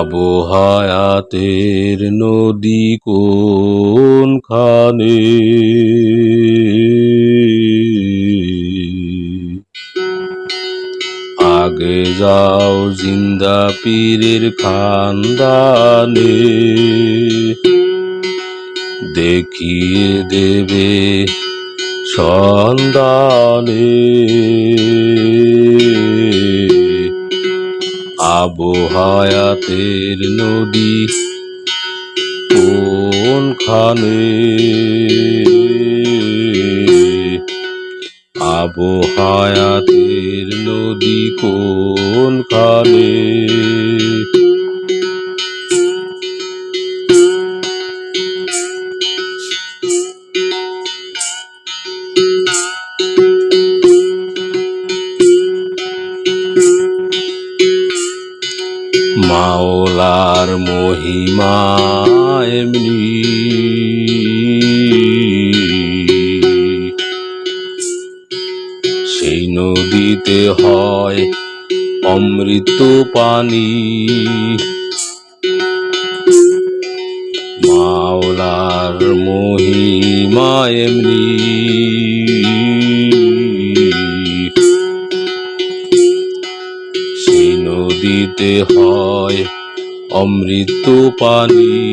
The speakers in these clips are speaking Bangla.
আবহায়াতের নদী কোনখানে? আগে যাও জিন্দা পীরের খানদানে দেখিয়ে দেবে সন্ধানে। আবহায়াতের নদী কোন কোনখানে? আবহায়াতের নদী কোন কোনখানে? মহিমা এমনি। সেই নদীতে হয় অমৃত পানি। মাওলার মহিমা এমনি। সেই নদীতে হয় অমৃত পানি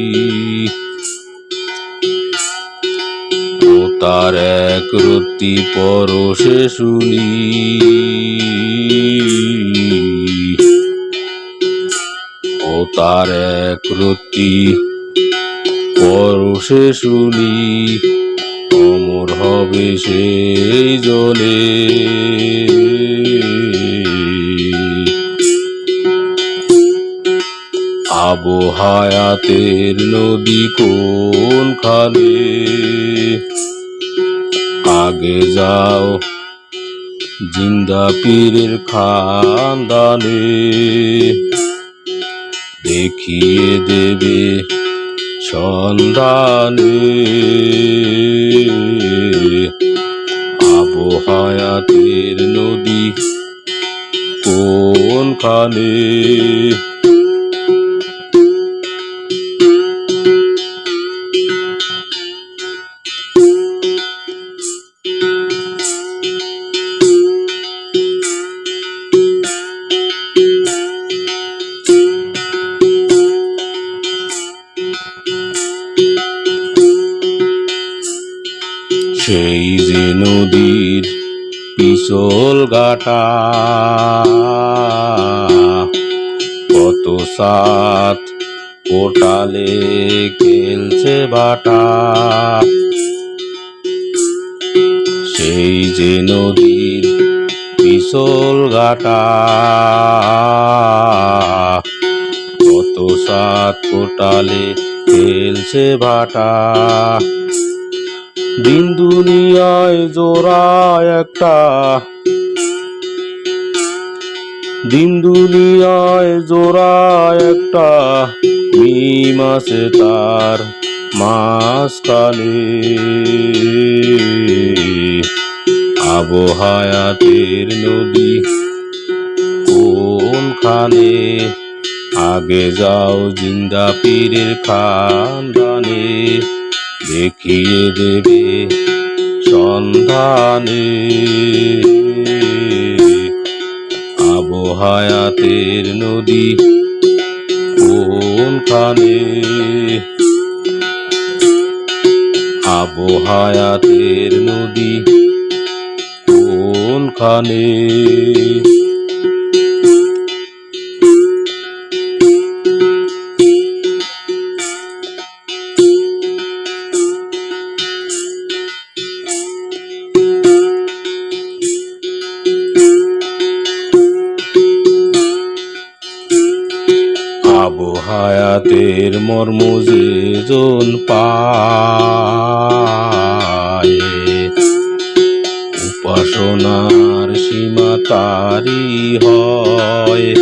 তার এক রতি পরশে শুনি। ও তার এক রতি পরশে শুনি। অমর হবে সেই জলে। আবহায়াতের নদী কোনখানে? আগে যাও, জিন্দা পীরের খানদানে। দেখিয়ে দেবে সন্ধানে। আবহায়াতের নদী কোন কোনখানে? সেই যে নদীর পিছল গাটা। কত সাত কোটালে খেলছে বাটা। সেই যে নদীর পিছল গাটা। কত সাত কোটালে খেলছে বাটা। দিন দুনিয়ায় জোড়া একটা। দিন দুনিয়ায় জোড়া একটা আছে তার মাঝখানে। আবহায়াতের নদী কোনখানে? আগে যাও জিন্দা পীরের খানদানে। দেখিয়ে দেবে সন্ধানে। আবহায়াতের নদী কোনখানে? আবহায়াতের নদী কোনখানে? আবহায়াতের মর্ম যে জন পায়। উপাসনার সীমা তারি হয়।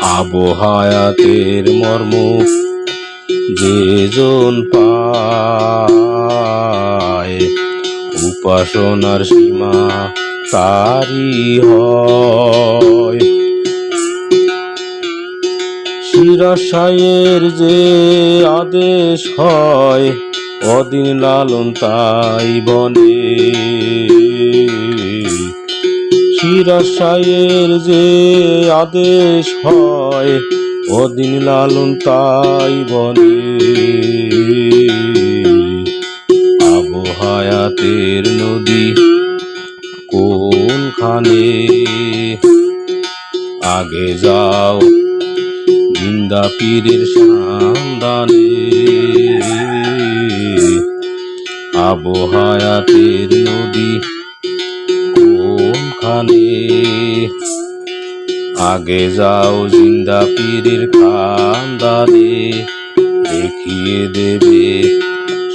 আবহায়াতের মর্ম যে জন পায়। উপাসনার সীমা তারি হয়। শিরাশায়ের যে আদেশ হয়, অদিন লালন তাই বনে। শিরাশায়ের যে আদেশ হয়, অদিন লালন তাই বনে। আবহায়াতের নদী কোনখানে? আগে যাও জিন্দা পীরের সান্দানে আবহায়াতের নদী কোনখানে? আগে যাও জিন্দা পীরের খান্দানে, দেখিয়ে দেবে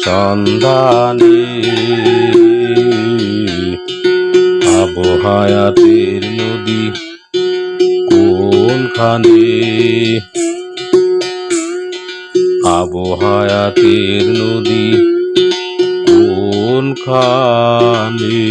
সন্ধানে। আবহায়াতের নদী কোনখানে? আবহায়াতের নদী কোন কোনখানে?